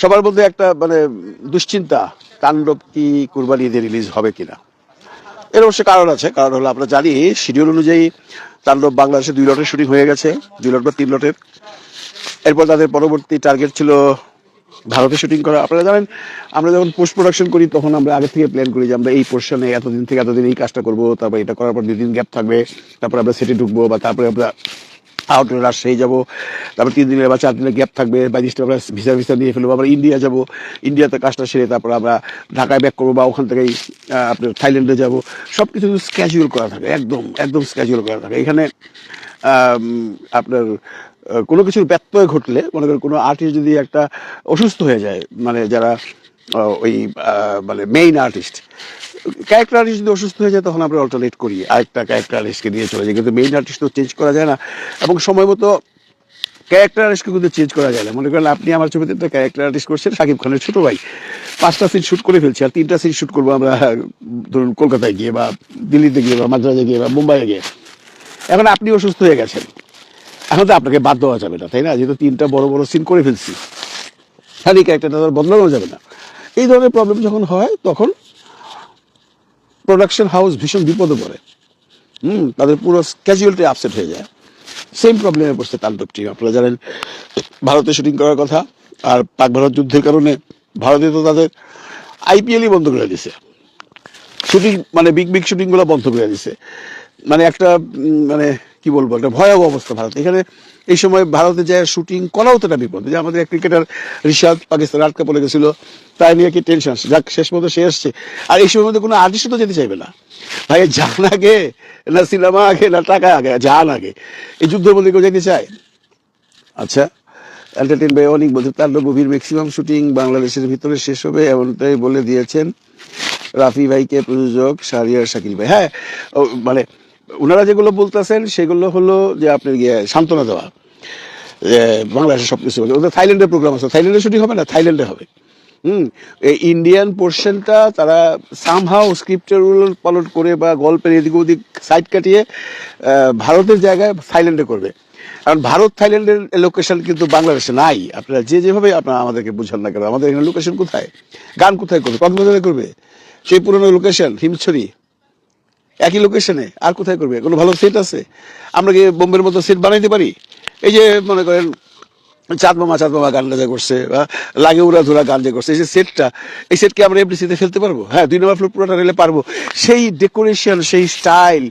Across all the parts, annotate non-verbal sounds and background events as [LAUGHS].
সবার মধ্যে একটা মানে দুশ্চিন্তা, তাণ্ডব কি কুরবানি ঈদে রিলিজ হবে কিনা? এর অবশ্য কারণ আছে। কারণ হলো, আমরা জানি শিডিউল অনুযায়ী তাণ্ডব বাংলাদেশে দুই লটের শুটিং হয়ে গেছে, দুই লট বা তিন লটের। এরপর তাদের পরবর্তী টার্গেট ছিল ভারতে শুটিং করা। আপনারা জানেন, আমরা যখন পোস্ট প্রোডাকশন করি, তখন আমরা আগে থেকে প্ল্যান করি যে আমরা এই পোর্শনে এতদিন থেকে এতদিন এই কাজটা করব, তারপর এটা করার পর দুদিন গ্যাপ থাকবে, তারপর আমরা সেটে ঢুকবো বা তারপরে আমরা আউটে রাজশাহী যাব। তারপর তিন দিনের বা চার দিনের গ্যাপ থাকবে বাইশটা আমরা ভিসা ভিসা নিয়ে ফেলব, আবার ইন্ডিয়া যাব। ইন্ডিয়াতে কাজটা সেরে তারপর আমরা ঢাকায় ব্যাক করব, বা ওখান থেকেই আপনার থাইল্যান্ডে যাব। সব কিছু স্ক্যাজুয়াল করা থাকে, একদম একদম স্ক্যাজুয়াল করা থাকে। এখানে আপনার কোনো কিছুর ব্যত্যয় ঘটলে, মনে করেন কোনো আর্টিস্ট যদি একটা অসুস্থ হয়ে যায় মানে যারা ওই মানে মেইন আর্টিস্ট ক্যারেক্টার আর্টিস্ট যদি অসুস্থ হয়ে যায়, তখন আমরা অল্টারনেট করি, আরেকটা ক্যারেক্টার আর্টিস্টকে নিয়ে চলে যাই কিন্তু মেইন আর্টিস্ট তো চেঞ্জ করা যায় না। এবং সময় মতো ক্যারেক্টার আর্টিস্টকে কিন্তু চেঞ্জ করা যায় না। মনে করেন আপনি আমার ছবিতে একটা ক্যারেক্টার আর্টিস্ট করছেন, সাকিব খানের ছোট ভাই। পাঁচটা সিন শুট করে ফেলছি আর তিনটা সিন শুট করব আমরা, ধরুন কলকাতায় গিয়ে বা দিল্লিতে গিয়ে বা মাদ্রাজে গিয়ে বা মুম্বাইয়ে গিয়ে। এখন আপনি অসুস্থ হয়ে গেছেন। এখন তো আপনাকে বাদ দেওয়া যাবে না, তাই না? যেহেতু তিনটা বড় বড় সিন করে ফেলছি। তাহলে ক্যারেক্টারটা বদলানো যাবে না। এই ধরনের প্রবলেম যখন হয়, তখন প্রোডাকশন হাউস ভীষণ বিপদে পড়ে। হুম, তাদের পুরো ক্যাজুয়ালিটি আপসেট হয়ে যায়। সেম প্রবলেমে পড়ছে তাণ্ডব টিম আপনারা জানেন, ভারতে শুটিং করার কথা, আর পাক ভারত যুদ্ধের কারণে ভারতে তো তাদের আইপিএলই বন্ধ করে দিছে। শুটিং মানে বিগ বিগ শুটিংগুলো বন্ধ করে দিছে। মানে একটা মানে কি বলব, একটা ভয়াবহ অবস্থা ভারত। এখানে এই সময় ভারতে যায় শুটিং করাও তো একটা বিপদ। যে আমাদের এক ক্রিকেটার রিশাদ পাকিস্তান আটকা পড়ে গেছিল, তাই নিয়ে কি টেনশন আসছে? যাক, শেষ মতো সে এসছে। আর এই সময়ের মধ্যে কোনো আর্টিস্ট তো যেতে চাইবে না। ভাই, যান আগে, না সিনেমা আগে, না টাকা আগে, যান আগে। এই যুদ্ধের মধ্যে কেউ যেতে চায়? আচ্ছা এন্টারটেন ভাই, অনেক বলছে তার মুভির ম্যাক্সিমাম শুটিং বাংলাদেশের ভিতরে শেষ হবে, এমনটাই বলে দিয়েছেন রাফি ভাইকে প্রযোজক সারিয়ার শাকিল ভাই। হ্যাঁ মানে ওনারা যেগুলো বলতেছেন, সেগুলো হলো যে আপনার গিয়ে সান্ত্বনা দেওয়া বাংলাদেশে সবকিছু হবে। ওদের থাইল্যান্ডের প্রোগ্রাম আছে। থাইল্যান্ডে শুটিং হবে না? থাইল্যান্ডে হবে। হুম? এই ইন্ডিয়ান পোর্শনটা তারা সামহাও স্ক্রিপ্টের রুল পালন করে বা গল্পের এদিক ওদিক সাইড কাটিয়ে ভারতের জায়গায় থাইল্যান্ডে করবে। কারণ ভারত থাইল্যান্ডের লোকেশন কিন্তু বাংলাদেশে নাই। আপনারা যে যেভাবে আপনারা আমাদেরকে বুঝান না কেন, আমাদের এখানে লোকেশন কোথায়? গান কোথায় করবে? কক্সবাজারে করবে? সেই পুরনো লোকেশন হিমছড়ি। একই লোকেশনে আর কোথায় করবে? কোনো ভালো সেট আছে? আমরা কি বোম্বের মতো সেট বানাইতে পারি? এই যে মনে করেন, চাঁদ মামা চাঁদ মামা গানটা যে করছে, বা লাগে উড়া ধুরা গান যে করছে, এই যে সেটটা এই সেটকে আমরা এফডিসিতে ফেলতে পারব? হ্যাঁ দুই নম্বর ফ্লোর পুরোটা রেলে পারব। সেই ডেকোরেশন সেই স্টাইল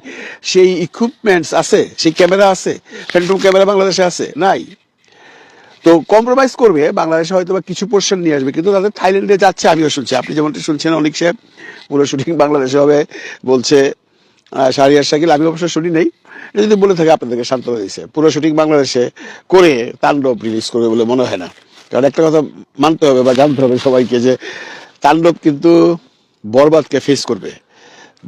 সেই ইকুইপমেন্টস আছে? সেই ক্যামেরা আছে? ফ্যান্টম ক্যামেরা বাংলাদেশে আছে? নাই। তো কম্প্রোমাইজ করবে, বাংলাদেশে হয়তো বা কিছু পোর্শন নিয়ে আসবে, কিন্তু তাদের থাইল্যান্ডে যাচ্ছে, আমিও শুনছি। আপনি যেমনটি শুনছেন, অনেক সাহেব পুরো শুটিং বাংলাদেশে হবে বলছে শাহরিয়ার শাকিল, আমি অবশ্য শুনি নেই। যদি বলে থাকে, আপনাদেরকে সান্ত্বনা দিচ্ছে পুরো শুটিং বাংলাদেশে করে তাণ্ডব রিলিজ করবে বলে মনে হয় না। কারণ একটা কথা মানতে হবে বা জানতে হবে সবাইকে যে, তাণ্ডব কিন্তু বরবাদকে ফেস করবে।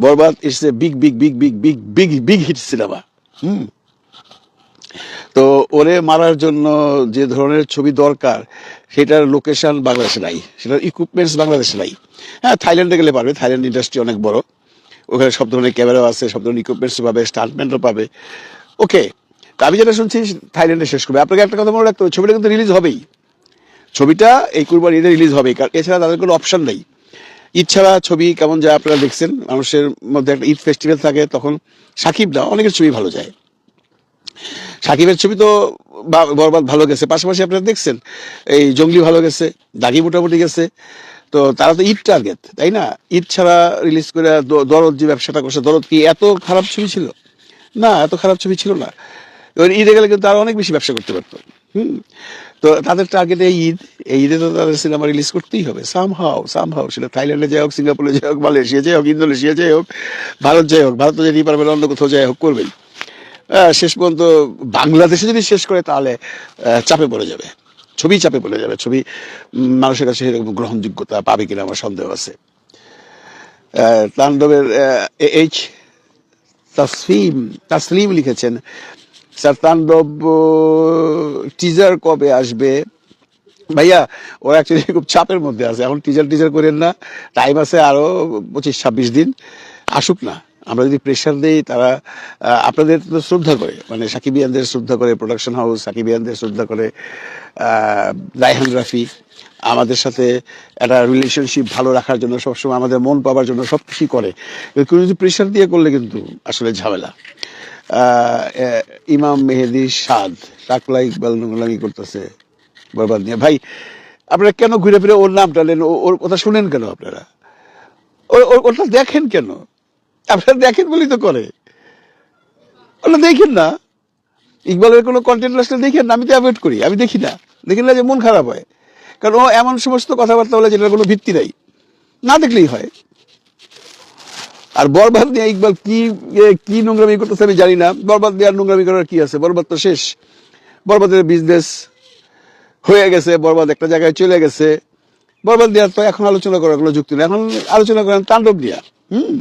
Borbaad it's a big big big big big big big hit cinema hmm. তো ওরে মারার জন্য যে ধরনের ছবি দরকার, সেটার লোকেশন বাংলাদেশে নাই। সেটার ইকুইপমেন্টস বাংলাদেশে নাই। হ্যাঁ থাইল্যান্ডে গেলে পারবে। থাইল্যান্ড ইন্ডাস্ট্রি অনেক বড়। ওখানে সব ধরনের ক্যামেরাও আছে, সব ধরনের ইকুইপমেন্টস পাবে স্টান্টম্যানও পাবে। ওকে আমি যেটা শুনছি থাইল্যান্ডে শেষ করবে। আপনাকে একটা কথা মনে রাখতে হবে, ছবিটা কিন্তু রিলিজ হবেই। ছবিটা এই কুরবান ঈদে রিলিজ হবে, কারণ এছাড়া তাদের কোনো অপশন নেই। ঈদ ছাড়া ছবি কেমন যায় আপনারা দেখছেন, মানুষের মধ্যে একটা ঈদ ফেস্টিভ্যাল থাকে, তখন সাকিব না অনেকের ছবি ভালো যায়। সাকিবের ছবি তো বরবাদ ভালো গেছে, পাশাপাশি আপনারা দেখছেন, এই জঙ্গলি ভালো গেছে, দাগি মোটামুটি গেছে। তো তারা তো ঈদ টার্গেট তাই না? ঈদ ছাড়া রিলিজ করে দরদ যে ব্যবসাটা করছে দরদ কি এত খারাপ ছবি ছিল? না এত খারাপ ছবি ছিল না। এবার ঈদে গেলে কিন্তু তারা অনেক বেশি ব্যবসা করতে পারতো। হুম? তো তাদের টার্গেট এই ঈদ এই ঈদে তো তাদের সিনেমা রিলিজ করতেই হবে। সাম হাও সাম হাও সেটা থাইল্যান্ডে যাই হোক সিঙ্গাপুরে যাই হোক মালয়েশিয়া যাই হোক ইন্দোনেশিয়া যাই হোক ভারত যাই হোক ভারত যেতেই পারবে না, অন্য কোথাও যাই হোক করবেন শেষ পর্যন্ত বাংলাদেশে যদি শেষ করে তাহলে চাপে পড়ে যাবে। ছবি চাপে বলে যাবে, ছবি মানুষের কাছে সেরকম গ্রহণযোগ্যতা পাবে কিনা আমার সন্দেহ আছে। তাণ্ডবের এইচ তাসলিম তাসলিম লিখেছেন, স্যার, তাণ্ডব টিজার কবে আসবে? ভাইয়া, ওরা অ্যাকচুয়ালি খুব চাপের মধ্যে আছে। এখন টিজার টিজার করেন না। টাইম আছে আরও পঁচিশ, ছাব্বিশ দিন। আসুক না। আমরা যদি প্রেশার দেই, তারা আপনাদের তো শ্রদ্ধা করে মানে সাকিবিয়ানদের শ্রদ্ধা করে প্রোডাকশন হাউস সাকিবিয়ানদের শ্রদ্ধা করে রায়হান আমাদের সাথে একটা রিলেশনশিপ ভালো রাখার জন্য, সবসময় আমাদের মন পাওয়ার জন্য সব কিছুই করে। কেউ যদি প্রেশার দিয়ে করলে কিন্তু আসলে ঝামেলা। ইমাম মেহেদি সাদ টাকলা ইকবাল নোংলামি করতেছে, বরবাদ নিয়ে। ভাই, আপনারা কেন ঘুরে ফিরে ওর নাম টানেন ও- ওর কথা শুনেন কেন আপনারা? ও- ও- ওটা দেখেন কেন? আপনারা দেখেন বলেই তো করে। ওটা দেখেন না। ইকবালের কোনো কন্টেন্ট আসলে দেখেন না, আমি তো অ্যাভয়েড করি, আমি দেখি না। দেখি না যে মন খারাপ হয়। কারণ ও এমন সমস্ত কথাবার্তা বলে যেটার কোনো ভিত্তি নাই। না দেখলেই হয়। আর বরবাদ নিয়ে ইকবাল কি কি নোংরামি করতেছে আমি জানি না। বরবাদ দিয়ে আর নোংরামি করার কি আছে? বরবাদ তো শেষ। বরবাদের বিজনেস হয়ে গেছে, বরবাদ একটা জায়গায় চলে গেছে। বরবাদ দেওয়ার তো এখন আলোচনা করার কোনো যুক্তি নেই। এখন আলোচনা করেন তাণ্ডব দিয়া হুম।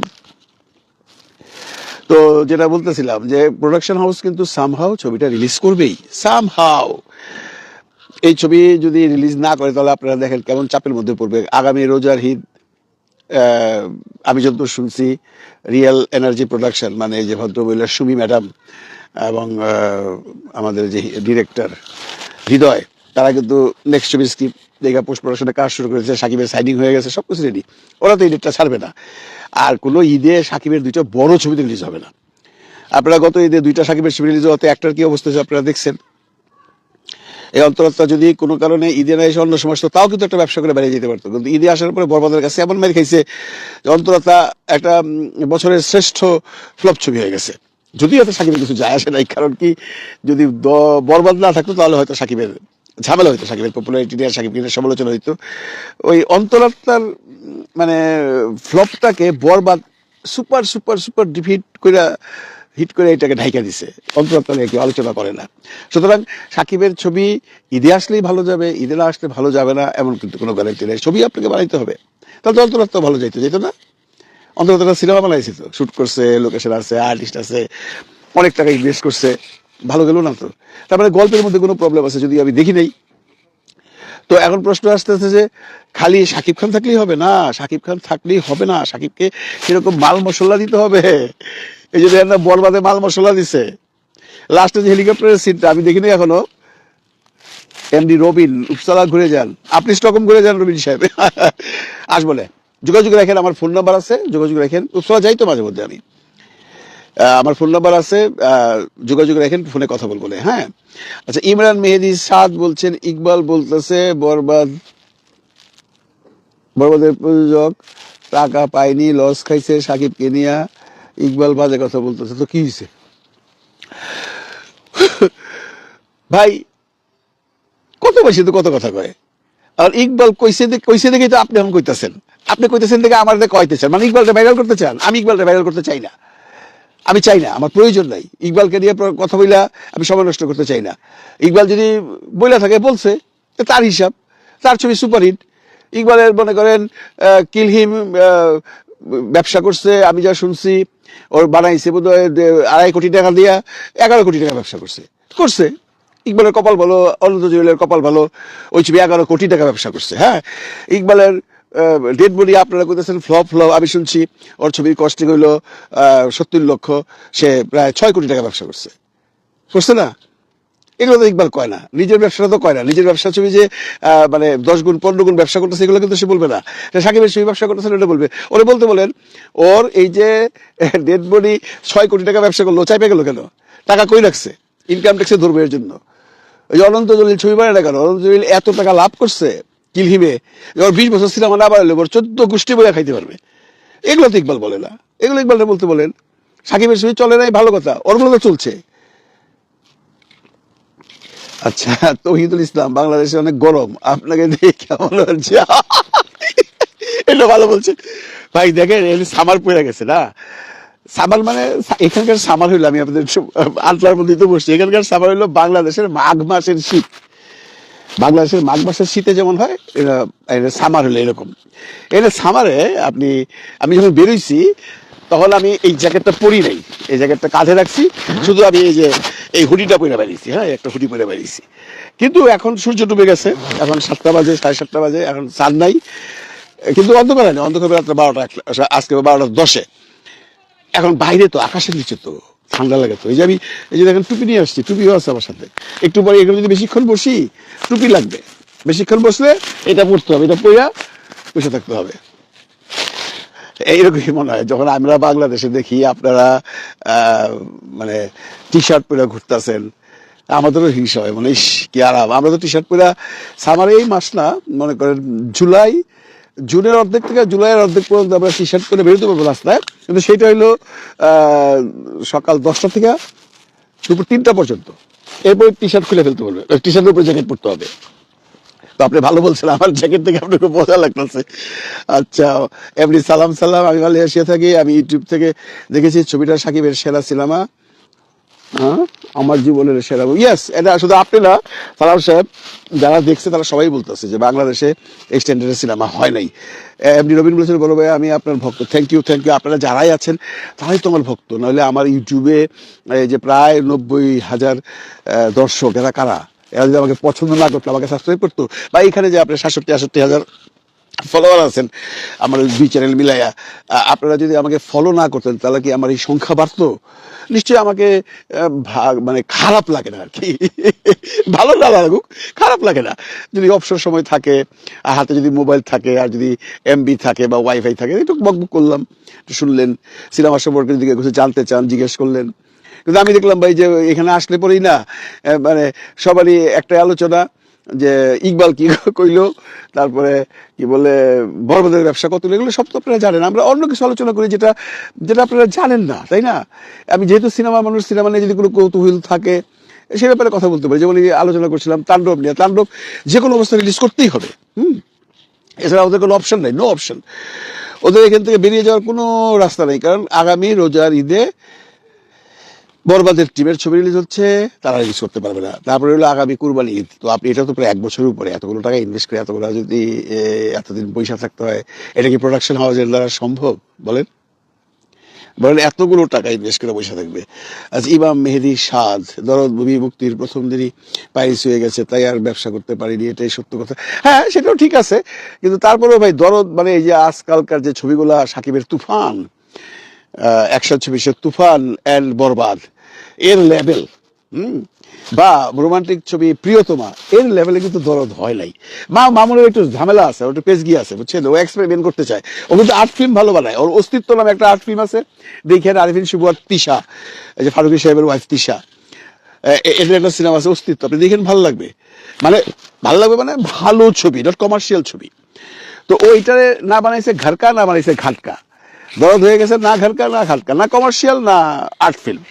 তো যেটা বলতেছিলাম যে প্রোডাকশন হাউস কিন্তু সামহাও ছবিটা রিলিজ করবেই। সামহাও এই ছবি যদি রিলিজ না করে, তাহলে আপনারা দেখেন কেমন চাপের মধ্যে পড়বে। আগামী রোজার হিদ আমি যতদূর শুনছি রিয়েল এনার্জি প্রোডাকশন মানে যে ভদ্রমহিলা সুমি ম্যাডাম এবং আমাদের যে ডিরেক্টর হৃদয় তারা কিন্তু নেক্সট ছবির স্ক্রিপ্ট দেখে পোস্ট প্রোডাকশনে কাজ শুরু করেছে, সাকিবের সাইনিং হয়ে গেছে সব কিছু রেডি ওরা তো এই ডেটটা ছাড়বে না। আর কোনো ঈদে সাকিবের দুইটা বড় ছবিতে রিলিজ হবে না। আপনারা গত ঈদে দুইটা সাকিবের ছবি রিলিজ হতে একটার কি অবস্থা হয়েছে আপনারা দেখছেন? এই অন্তরাত্মা যদি কোনো কারণে ঈদে না এসে অন্য সময় তাও কিন্তু একটা ব্যবসা করে বেরিয়ে যেতে পারতো। কিন্তু ঈদে আসার পরে বরবাদের কাছে এমন মেরে খাইছে অন্তরাত্মা একটা বছরের শ্রেষ্ঠ ফ্লপ ছবি হয়ে গেছে। যদিও এত সাকিবের কিছু যায় আসে নাই, কারণ কি যদি বরবাদ না থাকতো, তাহলে হয়তো সাকিবের ঝামেলা হইতো সাকিবের পপুলারিটি নিয়ে সাকিব নিয়ে সমালোচনা হইতো। ওই অন্তরাত্মার মানে ফ্লপটাকে Borbaad, super super super defeat করে হিট করে এটাকে ঢাইকা দিছে। অন্তরাত্মা নিয়ে কেউ আলোচনা করে না। সুতরাং সাকিবের ছবি ঈদে আসলেই ভালো যাবে, ঈদে না আসলে ভালো যাবে না, এমন কিন্তু কোনো গ্যারান্টি নেই। ছবি আপনাকে বানাইতে হবে। তাহলে তো অন্তরাত্মা ভালো যাইতো যেত না? অন্তরাত্মা সিনেমা বানাইছে তো। শুট করছে, লোকেশন আছে, আর্টিস্ট আছে, অনেক টাকা ইনভেস্ট করছে। ভালো গেল না তো। তারপরে গল্পের মধ্যে কোনো প্রবলেম আছে যদি আমি দেখি নেই। তো এখন প্রশ্ন আসতে আসতেছে যে, খালি সাকিব খান থাকলেই হবে না? সাকিব খান থাকলেই হবে না? সাকিবকে সেরকম মাল মশলা দিতে হবে? এই যে দেখেন না, বরবাদে মাল মশলা দিছে। লাস্টে যে হেলিকপ্টারের সিটটা আমি দেখিনি এখনও। এমডি রবিন উপসালা ঘুরে যান। আপনি স্টকম ঘুরে যান রবিন সাহেব। [LAUGHS] আস বলে যোগাযোগ রাখেন, আমার ফোন নাম্বার আছে, যোগাযোগ রাখেন। উপসালা যাই তো মাঝে মধ্যে আমি। আমার ফোন নাম্বার আছে যোগাযোগ রাখেন ফোনে কথা বলব হ্যাঁ? আচ্ছা ইমরান মেহেদি সাদ বলছেন, ইকবাল বলতেছে, বরবাদ, বরবাদের প্রযোজক, টাকা পায়নি লস খাইছে সাকিবকে নিয়া ইকবাল বাজে কথা বলতেছে, তো কি হয়েছে ভাই, কত বেশি তো কত কথা কয়? আর ইকবাল কইছে কইছে দেখে তো আপনি এখন কইতেছেন। আপনি কইতেছেন দেখে আমার কইতেছেন মানে ইকবালটা ভাইরাল করতে চান? আমি ইকবালটা ভাইরাল করতে চাই না। আমি চাই না, আমার প্রয়োজন নাই। ইকবালকে নিয়ে কথা বইলা আমি সময় নষ্ট করতে চাই না। ইকবাল যদি বইলা থাকে, বলছে তার হিসাব, তার ছবি সুপারহিট। ইকবালের মনে করেন কিলহিম ব্যবসা করছে, আমি যা শুনছি, ওর বানাইছে বোধ আড়াই কোটি টাকা দিয়া এগারো কোটি টাকা ব্যবসা করছে। করছে। ইকবালের কপাল ভালো, অনন্ত জুয়েলের কপাল ভালো, ওই ছবি এগারো কোটি টাকা ব্যবসা করছে হ্যাঁ? ইকবালের ডেড বডি আপনারা কইতেছেন ফ্লপ ফ্লপ, আমি শুনছি, ওর ছবির কস্টিং হইল সত্তর লক্ষ, সে প্রায় ছয় কোটি টাকা ব্যবসা করছে। করছে না? এগুলো তো ইকবাল কয় না, নিজের ব্যবসাটা তো কয় না। নিজের ব্যবসা ছবি যে মানে দশ গুণ, পনেরো গুণ ব্যবসা করতেছে, এগুলো কিন্তু সে বলবে না। সাকিবের ছবি ব্যবসা করতেছে ওটা বলবে। ওরে বলতে বলেন, ওর এই যে [LAUGHS] ডেড বডি ছয় কোটি টাকা ব্যবসা করল চাই পেয়ে গেল কেন? টাকা কই রাখছে? ইনকাম ট্যাক্সে ধরবে এর জন্য। ওই অনন্ত জলিল ছবি বানায় না কেন? অনন্ত জলিল এত টাকা লাভ করছে কিলহিমে। ওর বিশ বছর সিনেমা না বাড়ালে ওর চোদ্দ গোষ্ঠী বইয়া খাইতে পারবে। এগুলো তো ইকবাল বলে না। এগুলো ইকবালটা বলতে বলেন, সাকিবের ছবি চলে নাই, ভালো কথা ওরগুলো তো চলছে। আচ্ছা তহিদুল ইসলাম, বাংলাদেশে অনেক গরম, আপনাকে দেখে কেমন হচ্ছে? এটা ভালো বলছে। ভাই, দেখেন সামার পড়ে গেছে না? সামার মানে এখানকার সামার হইল, আমি আপনাদের আটলার মধ্যে তো বসছি। এখানকার সামার হইল বাংলাদেশের মাঘ মাসের শীত। বাংলাদেশের মাঘ মাসের শীতে যেমন হয় সামার হলে এরকম। এটা সামারে আপনি, আমি যখন বেরোইছি, তখন আমি এই জ্যাকেটটা পরি নাই। এই জ্যাকেটটা কাঁধে রাখছি, শুধু আমি এই যে, এই হুডিটা পরে বেরিয়েছি হ্যাঁ একটা হুডি পরে বেরিয়েছি কিন্তু এখন সূর্য ডুবে গেছে, এখন সাতটা বাজে, সাড়ে সাতটা বাজে, এখন চাঁদ নাই। কিন্তু অন্ধকার নেই অন্ধকার রাত্রে বারোটা আজকে বারোটা দশে। এখন বাইরে তো আকাশের নিচে তো ঠান্ডা লাগে তো। এই যে আমি, এই যে দেখেন টুপি নিয়ে আসছি, টুপিও আছে আমার সাথে। একটু পরে এগুলো যদি বেশিক্ষণ বসি, টুপি লাগবে। বেশিক্ষণ বসলে এটা পড়তে হবে, এটা পড়া বসে থাকতে হবে। এইরকমই মনে হয়, যখন আমরা বাংলাদেশে দেখি আপনারা মানে টি শার্ট পরে ঘুরতেছেন, আমাদেরও হিংসা হয় মানে ইস, কি আরাম। আমরা তো টি শার্ট পরে সামার এই মাস না, মনে করেন জুলাই জুনের অর্ধেক থেকে জুলাইয়ের অর্ধেক পর্যন্ত আমরা টি শার্ট পরে বেরোতে পারব রাস্তায়। কিন্তু সেটা হইল সকাল দশটা থেকে দুপুর তিনটা পর্যন্ত। এরপরে টি শার্ট খুলে ফেলতে পারবে টি শার্টের উপরে জ্যাকেট পরতে হবে। তো আপনি ভালো বলছেন, আমার জ্যাকেট থেকে আপনার খুব মজা লাগতেছে। আচ্ছা এমনি সালাম সালাম। আমি মালয়েশিয়া থাকি, আমি ইউটিউব থেকে দেখেছি ছবিটা সাকিবের সেরা সিনেমা। হ্যাঁ? আমার জীবনের সেরা ইয়েস এটা শুধু আপনি না, সালাম সাহেব, যারা দেখছে তারা সবাই বলতেছে যে বাংলাদেশে এই স্ট্যান্ডার্ডের সিনেমা হয় নাই। এমনি রবীন বলেছেন বলো ভাই, আমি আপনার ভক্ত। থ্যাংক ইউ থ্যাংক ইউ আপনারা যারাই আছেন, তারাই তো আমার ভক্ত। নাহলে আমার ইউটিউবে যে প্রায় নব্বই হাজার দর্শক, এরা কারা? এরা যদি আমাকে পছন্দ না করতো, আমাকে সাবস্ক্রাইব করতো, বা এখানে যে আপনার সাতষট্টি আষট্টি হাজার ফলোয়ার আছেন, আমার দুই চ্যানেল মিলাইয়া আপনারা যদি আমাকে ফলো না করতেন, তাহলে কি আমার এই সংখ্যা বাড়তো? নিশ্চয়ই আমাকে মানে খারাপ লাগে না আর কি [LAUGHS] ভালো না লাগুক, খারাপ লাগে না। যদি অবসর সময় থাকে, আর হাতে যদি মোবাইল থাকে, আর যদি এমবি থাকে বা ওয়াইফাই থাকে, একটু বকবক করলাম, একটু শুনলেন সিনেমা সম্পর্কে যদি কিছু জানতে চান, জিজ্ঞেস করলেন। কিন্তু আমি দেখলাম ভাই যে এখানে আসলে পরেই না মানে সবারই একটা আলোচনা যে ইকবাল কি কইলো, তারপরে কি বলে বড়বাদের ব্যবসা কত, এগুলো সব তো আপনারা জানেন। আমরা অন্য কিছু আলোচনা করি যেটা যেটা আপনারা জানেন না, তাই না? আমি যেহেতু সিনেমা মানুষ, সিনেমা নিয়ে যদি কোনো কৌতূহল থাকে, সে ব্যাপারে কথা বলতে পারি। যেমন আলোচনা করছিলাম, তাণ্ডব নিয়ে। তাণ্ডব যে কোনো অবস্থা রিলিজ করতেই হবে, হুম? এছাড়া ওদের কোনো অপশন নেই নো অপশন ওদের এখান থেকে বেরিয়ে যাওয়ার কোনো রাস্তা নেই, কারণ আগামী রোজার ঈদে বরবাদের টিমের ছবি রিলিজ হচ্ছে, তারা রিলিজ করতে পারবে না। তারপরে হলো আগামী কুরবানি ঈদ। তো আপনি, এটা তো প্রায় এক বছরের উপরে। এতগুলো টাকা ইনভেস্ট করে এতগুলো যদি এতদিন পয়সা থাকতে হয়, এটা কি প্রোডাকশন হাউসের দ্বারা সম্ভব? বলেন। বলেন, এতগুলো টাকা ইনভেস্ট করে পয়সা থাকবে। আজ ইমাম মেহেদি সাদ, দরদ ভূমি মুক্তির প্রথম দিনই পাইস হয়ে গেছে, তাই আর ব্যবসা করতে পারিনি, এটাই সত্য কথা। হ্যাঁ সেটাও ঠিক আছে, কিন্তু তারপরেও ভাই, দরদ মানে এই যে আজকালকার যে ছবিগুলা, সাকিবের তুফান একশো ছবিশের তুফান অ্যান্ড বরবাদ এর লেভেল বা রোমান্টিক ছবি প্রিয়তমা এর লেভেলে কিন্তু দরদ হয় নাই। মা, মামুনের একটু ঝামেলা আছে, ওর একটু পেজ গিয়ে আছে, বুঝছেন? ও এক্সপেরিমেন্ট করতে চায়। ও কিন্তু আর্ট ফিল্ম ভালো বানায়। ওর অস্তিত্ব নামে একটা আর্ট ফিল্ম আছে। দেখেন আরিফিন শুভ আর তিশা, এই যে ফারুকি সাহেবের ওয়াইফ তিশা। এদের একটা সিনেমা আছে, অস্তিত্ব। আপনি দেখেন, ভালো লাগবে। মানে ভালো লাগবে মানে ভালো ছবি নট কমার্শিয়াল ছবি। তো ওইটারে না বানাইছে ঘাটকা না বানাইছে ঘাটকা। দরদ হয়ে গেছে, না ঘাটকা না ঘাটকা। না কমার্শিয়াল না আর্ট ফিল্ম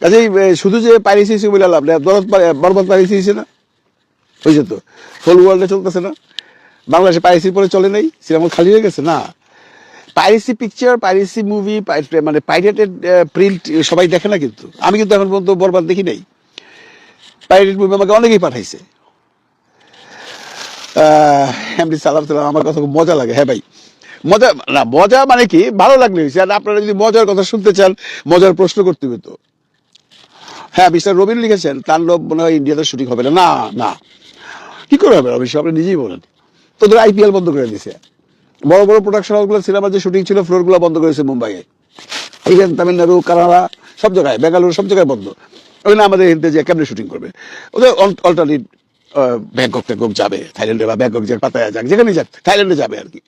কাজেই শুধু যে পাইরেসি হয়েছে বলে লাভ নেই দরদ বরবাদ পাইরেসি হয়েছে না? হয়েছে তো? হোল ওয়ার্ল্ডে চলতেছে না? বাংলাদেশে পাইরেসির পরে চলে নাই? সিনেমা খালি হয়ে গেছে? না। পাইরেসি পিকচার পাইরেসি মুভি মানে পাইরেটেড প্রিন্ট সবাই দেখে না কিন্তু। আমি কিন্তু এখন পর্যন্ত বরবাদ দেখি নাই। পাইরেটেড মুভি আমাকে অনেকেই পাঠাইছে। এমনি সালাম সালাম, আমার কথা খুব মজা লাগে। হ্যাঁ ভাই, মজা, না, মজা মানে কি? ভালো লাগলে হয়েছে আর আপনারা যদি মজার কথা শুনতে চান, মজার প্রশ্ন করতে হবে তো। হ্যাঁ মিস্টার রবিন লিখেছেন তাণ্ডব মনে হয় ইন্ডিয়াতে শুটিং হবে না। না না। কি করে হবে অবশ্যই আপনি নিজেই বলেন। তোদের আইপিএল বন্ধ করে দিছে। বড় বড় প্রোডাকশন হাউসগুলো সিনেমার যে শুটিং ছিল ফ্লোরগুলো বন্ধ করেছে মুম্বাইয়ে। এইখানে তামিলনাড়ু, কানাডা, সব জায়গায়, বেঙ্গালুরু, সব জায়গায় বন্ধ। ওই না, আমাদের হিন্দি যে কেমনে শুটিং করবে? ওদের অল্টারনেট ব্যাংকক ট্যাংকক যাবে, থাইল্যান্ডে বা ব্যাংকক যাক পাতায়া যাক যেখানে যাক, থাইল্যান্ডে যাবে আর কি।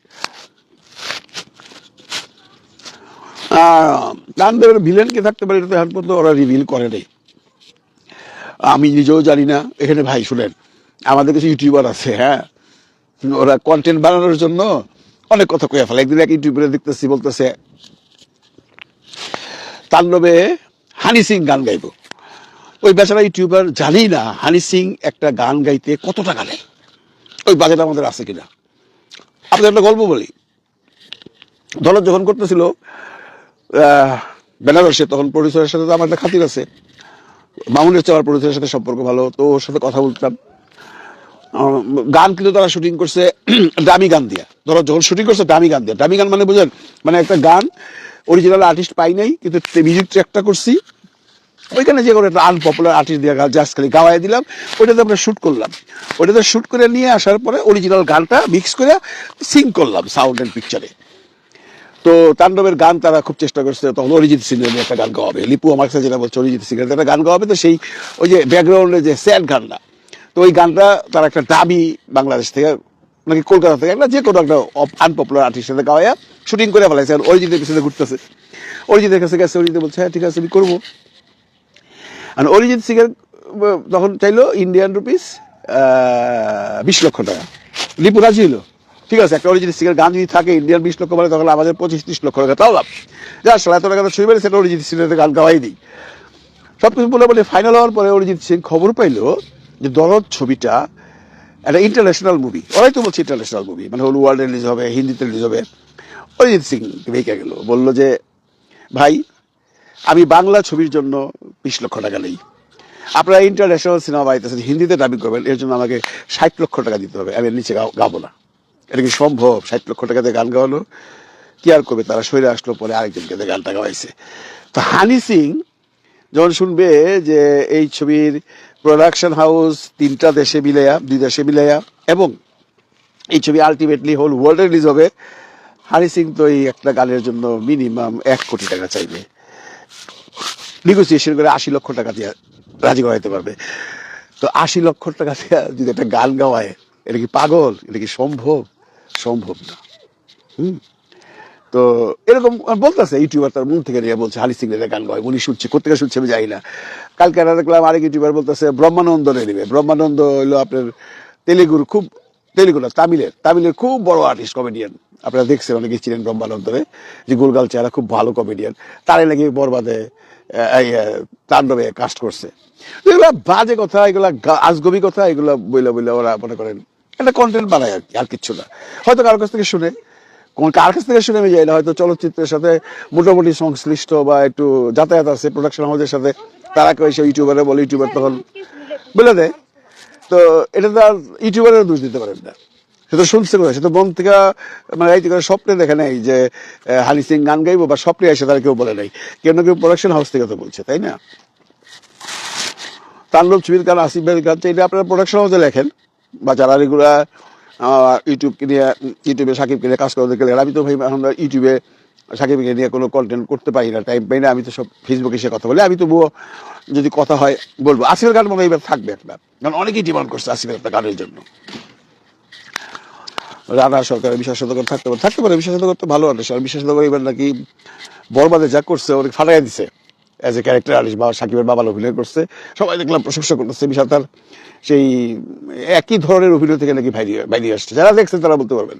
তান্ডবের ভিলেন কে থাকতে পারে, এটা তো এখন পর্যন্ত ওরা রিভিল করে নেই। আমি নিজেও জানি না। এখানে ভাই শুনেন, আমাদের কিছু ইউটিউবার আছে হ্যাঁ? ওরা কন্টেন্ট বানানোর জন্য অনেক কথা কয়ে ফেলে। একদিন এক ইউটিউবারে দেখতেছি, বলতেছে তাণ্ডবে হানি সিং গান গাইব। ওই বেচারা ইউটিউবার জানি না হানি সিং একটা গান গাইতে কত টাকা নেয়। ওই বাজেট আমাদের আছে কিনা? আপনাদের একটা গল্প বলি। দলত যখন করতেছিল বেনারসে, তখন প্রডিউসারের সাথে তো আমার একটা খাতির আছে। মামুনের চেয়ে আমার সাথে সম্পর্ক ভালো, তো ওর সাথে কথা বলতাম। গান কিন্তু তারা শুটিং করছে, [CLEARS THROAT] দামি গান দিয়া। ধরো, যখন শুটিং করছে, দামি গান দিয়া। দামি গান মানে বুঝেন মানে একটা গান অরিজিনাল আর্টিস্ট পাই নাই, কিন্তু মিউজিক ট্র্যাকটা করছি। ওইখানে যে কোনো একটা আনপপুলার আর্টিস্ট দিয়ে জাস্ট খালি গাওয়াই দিলাম, ওইটাতে আমরা শুট করলাম। ওইটাতে শুট করে নিয়ে আসার পরে অরিজিনাল গানটা মিক্স করে সিং করলাম সাউন্ড অ্যান্ড পিকচারে তো তাণ্ডবের গান তারা খুব চেষ্টা করছে, তখন অরিজিৎ সিং এর একটা গান গাওয়াবে লিপু আমার কাছে যেটা বলছে, অরিজিৎ সিং এর একটা গান গাওয়াবে তো সেই ওই যে ব্যাকগ্রাউন্ডে যে স্যাড গানটা, তো ওই গানটা তার একটা দাবি বাংলাদেশ থেকে নাকি কলকাতা থেকে একটা যে কোনো একটা আনপপুলার আর্টিস্ট সাথে গাওয়া শুটিং করে ফেলাইছে, আর অরিজিতের পিছনে ঘুরতেছে। অরিজিতের কাছে গেছে অরিজিৎ বলছে হ্যাঁ ঠিক আছে, আমি করব। আর অরিজিৎ সিং এর তখন চাইলো ইন্ডিয়ান রুপিস বিশ লক্ষ টাকা। লিপু রাজি হলো ঠিক আছে, একটা অরিজিৎ সিং এর গান যদি থাকে ইন্ডিয়ান বিশ লক্ষ মানে তখন আমাদের পঁচিশ ত্রিশ লক্ষ টাকা, তাও লাভ। যা আসলে এত টাকা ছবি সেটা অরিজিৎ সিং এর গান গাওয়াই দিই। সব কিছু বলে বলে ফাইনাল হওয়ার পরে অরিজিৎ সিং খবর পাইলো যে দরদ ছবিটা একটা ইন্টারন্যাশনাল মুভি ওরাই তো বলছে ইন্টারন্যাশনাল মুভি মানে হল ওয়ার্ল্ড রিলিজ হবে, হিন্দিতে রিলিজ হবে। অরিজিৎ সিং ভেকে গেল, বলল যে, ভাই, আমি বাংলা ছবির জন্য বিশ লক্ষ টাকা নেই। আপনারা ইন্টারন্যাশনাল সিনেমা বাড়িতেছেন হিন্দিতে দাবি করবেন, এর জন্য আমাকে ষাট লক্ষ টাকা দিতে হবে, আমি নিচে গাবো না। এটা কি সম্ভব? ষাট লক্ষ টাকা দিয়ে গান গাওয়ানো কি আর করবে? তারা সরে আসলো পরে আরেকজনকে গানটা গাওয়াইছে তো হানি সিং যখন শুনবে যে এই ছবির প্রোডাকশন হাউস তিনটা দেশে মিলেয়া দুই দেশে মিলেয়া এবং এই ছবি আলটিমেটলি হোল ওয়ার্ল্ডে রিলিজ হবে, হানি সিং তো এই একটা গানের জন্য মিনিমাম এক কোটি টাকা চাইবে। নেগোসিয়েশন করে আশি লক্ষ টাকা দিয়ে রাজি করাইতে পারবে। তো আশি লক্ষ টাকা দিয়ে যদি একটা গান গাওয়ায়, এটা কি পাগল? এটা কি সম্ভব? সম্ভব না। হুম? তো এরকম বলতেছে ইউটিউবার তার মুখ থেকে নিয়ে বলছে হালি সিং এর গান গায়, উনি শুনছে কোথেকে শুনছে আমি জানি না। কালকে একটা দেখলাম আরেক ইউটিউবার বলতেছে ব্রহ্মানন্দ নেবে। ব্রহ্মানন্দ হলো আপনার তেলেগুর খুব, তেলেগু না, তামিলের তামিলের খুব বড় আর্টিস্ট কমেডিয়ান আপনারা দেখছেন অনেকে ছিলেন ব্রহ্মানন্দরে, যে গোলগাল চেহারা খুব ভালো কমেডিয়ান তারাই নাকি বরবাদে তাণ্ডবে কাস্ট করছে। এগুলা বাজে কথা, এগুলা আজগবি কথা, এগুলা বইলা বইলা ওরা মনে করেন একটা কন্টেন্ট বানায় আর কি, আর কিচ্ছু না। হয়তো কারোর কাছ থেকে শুনে, কোন কার কাছ থেকে শুনে আমি যাই না, হয়তো চলচ্চিত্রের সাথে মোটামুটি সংশ্লিষ্ট বা একটু যাতায়াত আছে প্রোডাকশন হাউসের সাথে, তারা কেউ এসে ইউটিউবারে বলে ইউটিউবার তখন বলে দেয়। তো এটা তো আর ইউটিউবারের দোষ দিতে পারেন না। সে তো শুনছে করে সে তো মন থেকে মানে এই করে স্বপ্নে দেখে নেই যে হানি সিং গান গাইবো বা স্বপ্নে এসে তারা কেউ বলে নাই। কেউ না কেউ প্রোডাকশন হাউস থেকে তো বলছে, তাই না? তাণ্ডব ছবির গান, আসিফ ভাইয়ের গান এটা আপনারা প্রোডাকশন হাউসে লেখেন। বা যারা এগুলা ইউটিউবকে নিয়ে ইউটিউবে সাকিবকে নিয়ে কাজ করতে গেলে, আমি তো ভাই এখন ইউটিউবে সাকিবকে নিয়ে কোনো কন্টেন্ট করতে পারি না টাইম পাই না, আমি তো সব ফেসবুকে সে কথা বলি, আমি তবুও যদি কথা হয় বলব। আসিফের গান মনে এবার থাকবে একটা কারণ অনেকেই ডিমান্ড করছে আসিফের একটা গানের জন্য। রানা সরকারের বিশ্বাসযোগ্য থাকতে পারে থাকতে পারে বিশ্বাসযোগ্য তো ভালো আর বিশ্বাসযোগ্য এবার নাকি বরবাদে যা করছে ওকে ফাটাই দিছে। অ্যাজ এ ক্যারেক্টার আলিশ বা সাকিবের বাবার অভিনয় করছে। সবাই দেখলাম প্রশংসা করতেছে, বিশাল তার সেই একই ধরনের অভিনয় থেকে নাকি বাইরে বাইরে আসছে। যারা দেখছেন তারা বলতে পারবেন।